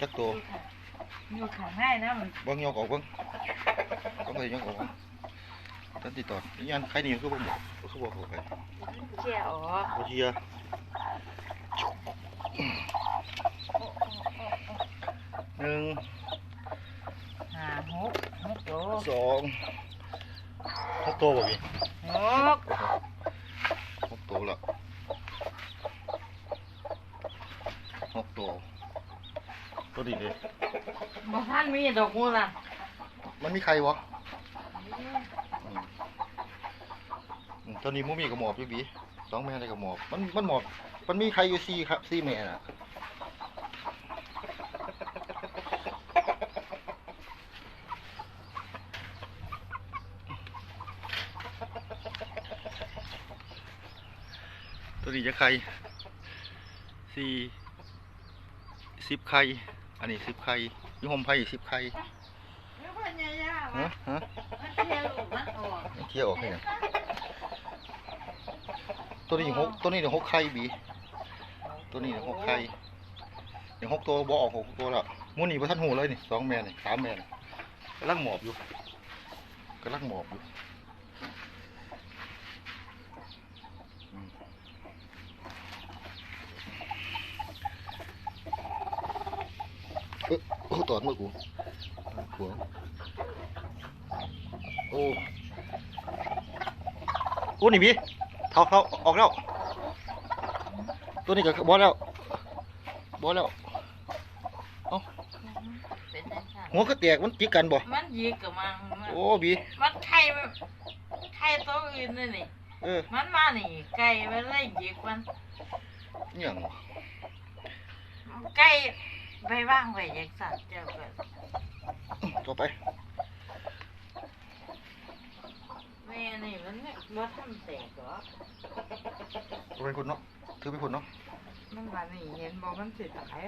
จักตัวอยู่ข้างในนะมันเบิ่งยกออกเบิ่งต้องไปยกออกเบิ่งตันติดต่อนี่อันใตัวสองหกตัวบ่พี่หกหกตัวละหกตัวตัวนี้เลยบ่ท่านมีดอกมูล่ะมันมีใครวะอืมอืมตัวนี้มูมีกระหมอบอยู่บีสองแม่ได้กระหมอบมันมันหมอบ มันมีใครอยู่สี่ครับสี่แม่น่ะตัวนี้จะไข่สี่สิบไข่ อันนี้สิบไข่อยี่ห้อมไผ่สิบไข่แล้วพันยายาฮะวะฮะมันเที่ยวลูกมันออกเที่ยวออกให้หน่อยตัวนี้หกตัวนี้เดี๋ยวหกไข่บี ตัวนี้เดี๋ยวหกไข่เดี๋ยวหกตัวบ่ออกหกตัวแล้วหมูนี่พระท่านหูเลยนี่สองแม่นี่สามแม่นี่กำลังหมอบอยู่กำลังหมอบอยู่อืมเอ๊ะ โอ้ตอดมือกูหัวโอ้โอ้นี่บีเขาเขาออกแล้ว ตัวนี้ก็บอแล้วบอแล้วเป็นจังซั่นหัวก็แตกมันจิกกันบ่ มันยิกกับมันมันโอ้บีมันไข่มันไข่ตัวอื่นนี่นี่ เออมันมานี่ไก่มันเลยยิกมันอหย่างวะไก่ ไปว่างไว้อย่างสัตว์เจ้าก็ต่อไปแม่นี่มันไม่บ่ทำแตกหรอกเอาไปคุณเนาะถือไปคุณเนาะมันว่านี่เห็นบ่มันสิตาย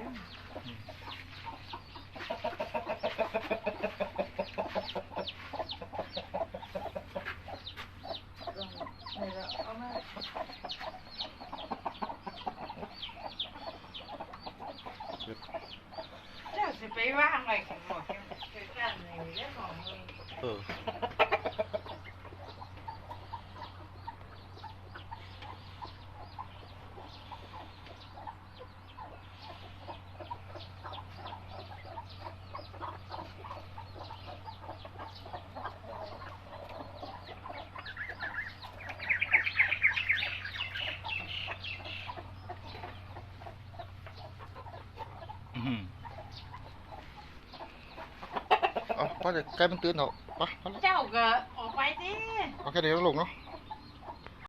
นี่ละเอามาเจ้าสิไปว่า งไว้ข้างนอกคือกันนี่เรื่องของมึงเอออื้อหือเอาพอจะใกล้มันตื่นเถอะไปพอแล้วเจ้าก็ออกไปสิ เอาแค่เดียวลงเนาะ